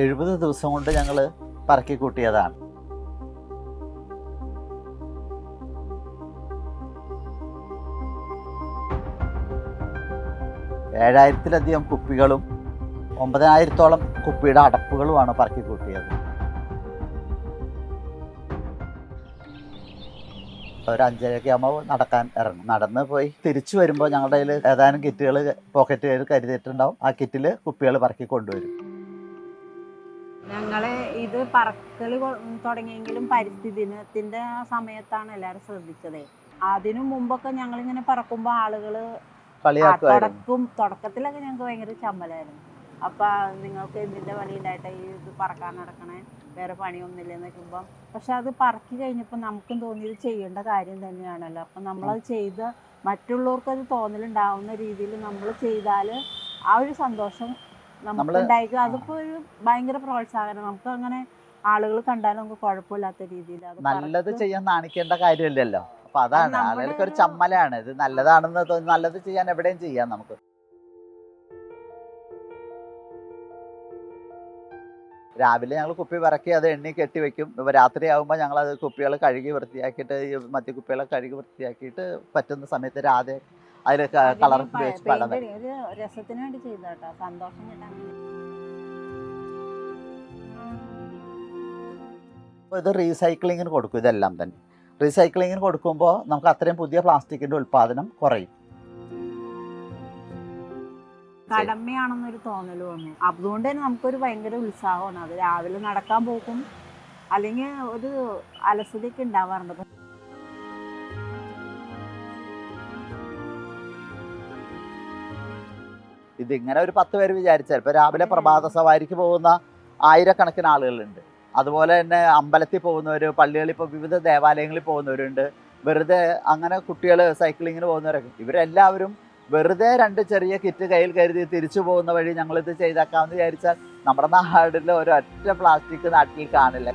എഴുപത് ദിവസം കൊണ്ട് ഞങ്ങൾ പറക്കി കൂട്ടിയതാണ്. ഏഴായിരത്തിലധികം കുപ്പികളും ഒമ്പതിനായിരത്തോളം കുപ്പിയുടെ അടപ്പുകളുമാണ് പറക്കി കൂട്ടിയത്. ഒരു അഞ്ചരയൊക്കെ ആകുമ്പോൾ നടക്കാൻ ഇറങ്ങും. നടന്ന് പോയി തിരിച്ചു വരുമ്പോൾ ഞങ്ങളുടെ കയ്യിൽ ഏതാനും കിറ്റുകൾ പോക്കറ്റുകൾ കരുതിയിട്ടുണ്ടാവും. ആ കിറ്റിൽ കുപ്പികൾ പറക്കി കൊണ്ടുവരും. ഞങ്ങൾ ഇത് പറക്കൽ തുടങ്ങിയെങ്കിലും പരിസ്ഥിതി ദിനത്തിന്റെ ആ സമയത്താണ് എല്ലാരും ശ്രദ്ധിച്ചത്. അതിനു മുമ്പൊക്കെ ഞങ്ങൾ ഇങ്ങനെ പറക്കുമ്പോ ആളുകൾ ആ കളിയാക്കുമായിരുന്നു തുടക്കും തുടക്കത്തിലൊക്കെ ഞങ്ങൾക്ക് ഭയങ്കര ചമ്മലായിരുന്നു. അപ്പൊ നിങ്ങൾക്ക് എന്തിന്റെ പണി ഉണ്ടായിട്ട് ഈ ഇത് പറക്കാൻ നടക്കണേ? വേറെ പണിയൊന്നുമില്ല എന്നൊക്കെ പക്ഷെ അത് പറക്കി കഴിഞ്ഞപ്പോൾ നമുക്കും തോന്നി ഇത് ചെയ്യേണ്ട കാര്യം തന്നെയാണല്ലോ. അപ്പൊ നമ്മളത് ചെയ്ത് മറ്റുള്ളവർക്ക് അത് തോന്നലുണ്ടാവുന്ന രീതിയിൽ നമ്മൾ ചെയ്താൽ ആ ഒരു സന്തോഷം നമുക്ക് ഉണ്ടായിരിക്കും അതിപ്പോ ഒരു ഭയങ്കര പ്രോത്സാഹനം. നമുക്ക് അങ്ങനെ ആളുകൾ കണ്ടാലും നമുക്ക് കുഴപ്പമില്ലാത്ത രീതിയിൽ നല്ലത് ചെയ്യാൻ നാണിക്കേണ്ട കാര്യമില്ലല്ലോ. അപ്പൊ അതാണ്. ആളുകൾക്ക് ഒരു ചമ്മലാണ്. ഇത് നല്ലതാണെന്ന് തോന്നി നല്ലത് ചെയ്യാൻ എവിടെയും ചെയ്യാം നമുക്ക്. രാവിലെ ഞങ്ങൾ കുപ്പി പറക്കി അത് എണ്ണി കെട്ടി വെക്കും. ഇപ്പൊ രാത്രി ആകുമ്പോൾ ഞങ്ങൾ അത് കുപ്പികൾ കഴുകി വൃത്തിയാക്കിയിട്ട് ഈ മറ്റു കുപ്പികളെ കഴുകി വൃത്തിയാക്കിയിട്ട് പറ്റുന്ന സമയത്ത് രാധെ അതിൽ കളർ ഉപയോഗിച്ച് പടം രസത്തിന് വേണ്ടി ചെയ്തോട്ടോ സന്തോഷം കിട്ടാൻ. ഇത് റീസൈക്ലിങ്ങിന് കൊടുക്കും ഇതെല്ലാം തന്നെ. റീസൈക്ലിങ്ങിന് കൊടുക്കുമ്പോൾ നമുക്ക് അത്രയും പുതിയ പ്ലാസ്റ്റിക്കിന്റെ ഉൽപ്പാദനം കുറയും. കടമയാണെന്നൊരു തോന്നൽ വന്നു. അതുകൊണ്ട് തന്നെ നമുക്കൊരു ഭയങ്കര ഉത്സാഹമാണ്. അത് രാവിലെ നടക്കാൻ പോകും അല്ലെങ്കിൽ ഒരു അലസതയൊക്കെ ഉണ്ടാവാറുണ്ട്. ഇതിങ്ങനെ ഒരു പത്ത് പേര് വിചാരിച്ചാൽ ഇപ്പോൾ രാവിലെ പ്രഭാത സവാരിക്ക് പോകുന്ന ആയിരക്കണക്കിന് ആളുകളുണ്ട്. അതുപോലെ തന്നെ അമ്പലത്തിൽ പോകുന്നവർ പള്ളികളിൽ ഇപ്പോൾ വിവിധ ദേവാലയങ്ങളിൽ പോകുന്നവരുണ്ട്. വെറുതെ അങ്ങനെ കുട്ടികൾ സൈക്ലിങ്ങിന് പോകുന്നവരൊക്കെ. ഇവരെല്ലാവരും വെറുതെ രണ്ട് ചെറിയ കിറ്റ് കയ്യിൽ കരുതി തിരിച്ചു പോകുന്ന വഴി ഞങ്ങളിത് ചെയ്തേക്കാമെന്ന് വിചാരിച്ചാൽ നമ്മുടെ നാട്ടിൽ ഒരൊറ്റ പ്ലാസ്റ്റിക് നാട്ടിൽ കാണില്ല.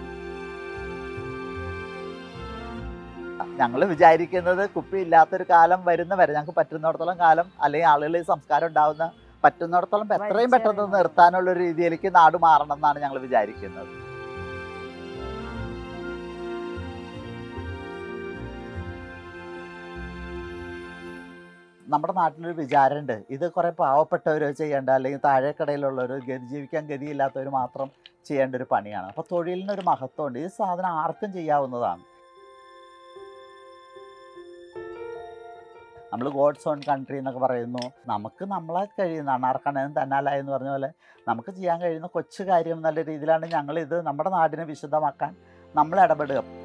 ഞങ്ങൾ വിചാരിക്കുന്നത് കുപ്പി ഇല്ലാത്തൊരു കാലം വരുന്ന വരെ ഞങ്ങൾക്ക് പറ്റുന്നിടത്തോളം കാലം അല്ലെങ്കിൽ ആളുകളിൽ സംസ്കാരം ഉണ്ടാവുന്ന പറ്റുന്നിടത്തോളം എത്രയും പെട്ടെന്ന്. നിർത്താനുള്ള ഒരു രീതിയിലേക്ക് നാട് മാറണം എന്നാണ് ഞങ്ങൾ വിചാരിക്കുന്നത്. നമ്മുടെ നാട്ടിലൊരു വിചാരമുണ്ട് ഇത് കുറേ പാവപ്പെട്ടവർ ചെയ്യേണ്ട അല്ലെങ്കിൽ താഴേക്കടയിലുള്ളവർ ഗതി ജീവിക്കാൻ ഗതിയില്ലാത്തവർ മാത്രം ചെയ്യേണ്ട ഒരു പണിയാണ്. അപ്പോൾ തൊഴിലിനൊരു മഹത്വമുണ്ട്. ഈ സാധനം ആർക്കും ചെയ്യാവുന്നതാണ്. നമ്മൾ ഗോഡ്സ് ഓൺ കൺട്രി എന്നൊക്കെ പറയുന്നു. നമുക്ക് നമ്മളെ കഴിയുന്ന അണാർക്കണനും തന്നാലായെന്ന് പറഞ്ഞ പോലെ നമുക്ക് ചെയ്യാൻ കഴിയുന്ന കൊച്ചു കാര്യം എന്നുള്ള രീതിയിലാണ് ഞങ്ങളിത് നമ്മുടെ നാടിനെ വിശുദ്ധമാക്കാൻ നമ്മൾ ഇടപെടുക.